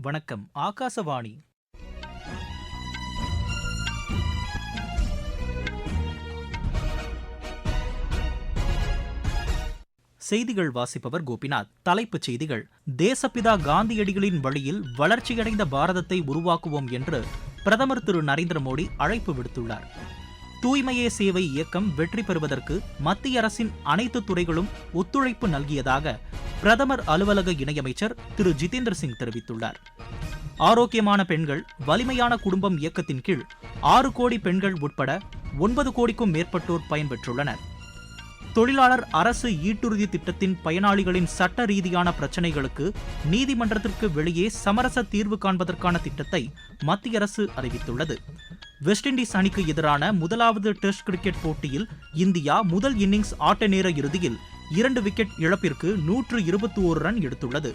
வணக்கம் ஆகாசவாணி. செய்திகள் வாசிப்பவர் கோபிநாத். தலைப்புச் செய்திகள் தேசப்பிதா காந்தியடிகளின் வழியில் வளர்ச்சியடைந்த பாரதத்தை உருவாக்குவோம் என்று பிரதமர் திரு நரேந்திர மோடி அழைப்பு விடுத்துள்ளார். தூய்மையே சேவை இயக்கம் வெற்றி பெறுவதற்கு மத்திய அரசின் அனைத்து துறைகளும் ஒத்துழைப்பு நல்கியதாக பிரதமர் அலுவலக இணையமைச்சர் திரு ஜிதேந்திர சிங் தெரிவித்துள்ளார். ஆரோக்கியமான பெண்கள் வலிமையான குடும்பம் இயக்கத்தின் கீழ் ஆறு கோடி பெண்கள் உட்பட ஒன்பது கோடிக்கும் மேற்பட்டோர் பயன்பெற்றுள்ளனர். தொழிலாளர் அரசு ஈட்டுறுதி திட்டத்தின் பயனாளிகளின் சட்ட ரீதியான பிரச்சினைகளுக்கு நீதிமன்றத்திற்கு வெளியே சமரச தீர்வு காண்பதற்கான திட்டத்தை மத்திய அரசு அறிவித்துள்ளது. வெஸ்ட் இண்டீஸ் அணிக்கு எதிரான முதலாவது டெஸ்ட் கிரிக்கெட் போட்டியில் இந்தியா முதல் இன்னிங்ஸ் ஆட்ட நேர இறுதியில் இரண்டு விக்கெட் இழப்பிற்கு நூற்று இருபத்தி ஓரு ரன் எடுத்துள்ளது.